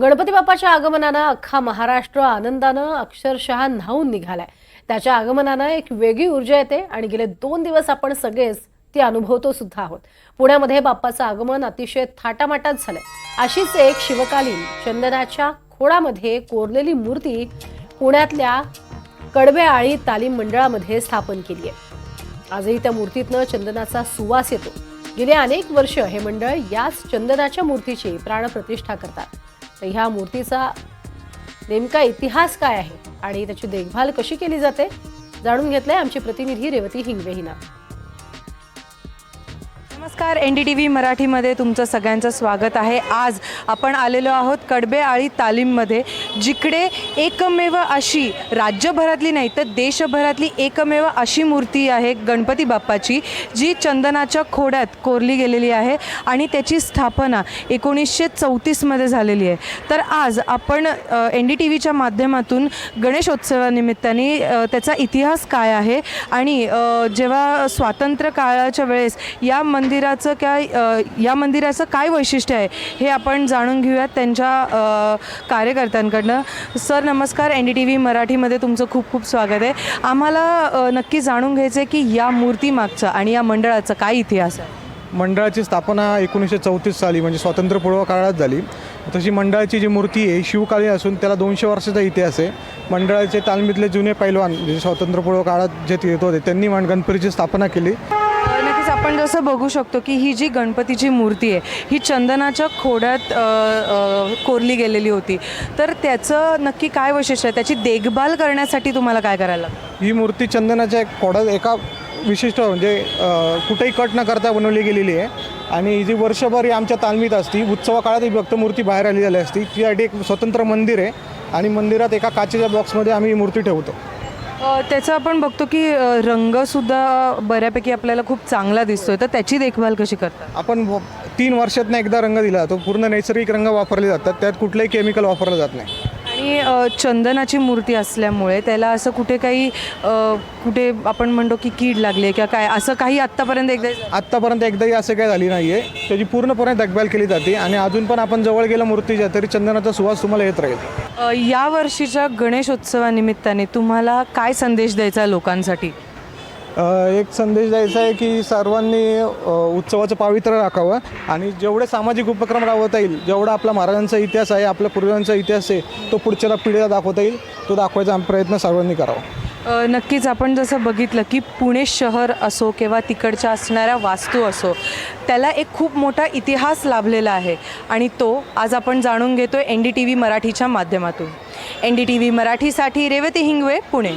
गणपती बाप्पाच्या आगमनानं अख्खा महाराष्ट्र आनंदानं अक्षरशः न्हावून निघालाय. त्याच्या आगमनानं एक वेगळी ऊर्जा येते आणि गेले दोन दिवस आपण सगळेच ती अनुभवतो सुद्धा आहोत. पुण्यामध्ये बाप्पाचं आगमन अतिशय थाटामाटात झालंय. अशीच एक शिवकालीन चंदनाच्या खोडामध्ये कोरलेली मूर्ती पुण्यातल्या कडवे आळी तालीम मंडळामध्ये स्थापन केली आहे. आजही त्या मूर्तीतनं चंदनाचा सुवास येतो. गेले अनेक वर्ष हे मंडळ याच चंदनाच्या मूर्तीची प्राणप्रतिष्ठा करतात. तर ह्या मूर्तीचा नेमका इतिहास काय आहे आणि त्याची देखभाल कशी केली जाते जाणून घेतलंय आमची प्रतिनिधी रेवती हिंगवे हिना. नमस्कार. एन डी टी व्ही मराठीमध्ये तुमचं सगळ्यांचं स्वागत आहे. आज आपण आलेलो आहोत कडबे आळी तालीममध्ये जिकडे एकमेव अशी राज्यभरातली नाही तर देशभरातली एकमेव अशी मूर्ती आहे गणपती बाप्पाची जी चंदनाच्या खोड्यात कोरली गेलेली आहे आणि त्याची स्थापना एकोणीसशे चौतीसमध्ये झालेली आहे. तर आज आपण एन डी टी व्हीच्या माध्यमातून गणेशोत्सवानिमित्ताने त्याचा इतिहास काय आहे आणि जेव्हा स्वातंत्र्य काळाच्या वेळेस या मंदिराचं काय या मंदिराचं काय वैशिष्ट्य आहे हे आपण जाणून घेऊयात त्यांच्या कार्यकर्त्यांकडनं. सर नमस्कार. एन डी टी व्ही मराठीमध्ये तुमचं खूप खूप स्वागत आहे. आम्हाला नक्की जाणून घ्यायचं आहे की या मूर्तीमागचा आणि या मंडळाचा काय इतिहास आहे? मंडळाची स्थापना एकोणीसशे चौतीस साली म्हणजे स्वातंत्र्यपूर्व काळात झाली. तशी मंडळाची जी मूर्ती आहे शिवकाली असून त्याला दोनशे वर्षाचा इतिहास आहे. मंडळाचे तालमीतले जुने पैलवान म्हणजे स्वातंत्र्यपूर्व काळात जे येत होते त्यांनी गणपतीची स्थापना केली. आपण जसं बघू शकतो की ही जी गणपतीची मूर्ती आहे ही चंदनाच्या खोड्यात कोरली गेलेली होती. तर त्याचं नक्की काय वैशिष्ट्य आहे? त्याची देखभाल करण्यासाठी तुम्हाला काय करायला ही मूर्ती चंदनाच्या एक एका विशिष्ट म्हणजे कुठेही कट न करता बनवली गेलेली आहे. आणि ही जी वर्षभर ही आमच्या तालमीत असती उत्सवा काळात ही भक्तमूर्ती बाहेर आली झाली असती. त्यासाठी एक स्वतंत्र मंदिर आहे आणि मंदिरात एका काचेच्या बॉक्समध्ये आम्ही ही मूर्ती ठेवतो. त्याचं आपण बघतो की रंगसुद्धा बऱ्यापैकी आपल्याला खूप चांगला दिसतोय. तर त्याची देखभाल कशी करतात? आपण व- तीन वर्षातनं एकदा रंग दिला तो पूर्ण नैसर्गिक रंग वापरले जातात. त्यात कुठलंही केमिकल वापरलं जात नाही. आणि चंदनाची मूर्ती असल्यामुळे त्याला असं कुठे काही कुठे आपण म्हणतो की कीड लागली आहे किंवा काय असं काही आत्तापर्यंत एकदा आत्तापर्यंत एकदाही असं काही झाली नाही आहे त्याची पूर्णपणे देखभाल केली जाते आणि अजून पण आपण जवळ गेलं मूर्तीच्या तरी चंदनाचा सुवास तुम्हाला येत राहील. या वर्षीच्या गणेशोत्सवानिमित्ताने तुम्हाला काय संदेश द्यायचा आहे लोकांसाठी? एक संदेश द्यायचा आहे की सर्वांनी उत्सवाचं पावित्र्य राखावं आणि जेवढे सामाजिक उपक्रम राबवता येईल जेवढा आपला महाराजांचा इतिहास आहे आपल्या पूर्वजांचा इतिहास आहे तो पुढच्या पिढीला दाखवता येईल तो दाखवायचा प्रयत्न सर्वांनी करावा. नक्कीच आपण जसं बघितलं की पुणे शहर असो किंवा तिकडच्या असणाऱ्या वास्तू असो त्याला एक खूप मोठा इतिहास लाभलेला आहे आणि तो आज आपण जाणून घेतो एन डी टी व्ही मराठीच्या माध्यमातून. एन डी टी व्ही मराठीसाठी रेवती हिंगवे पुणे.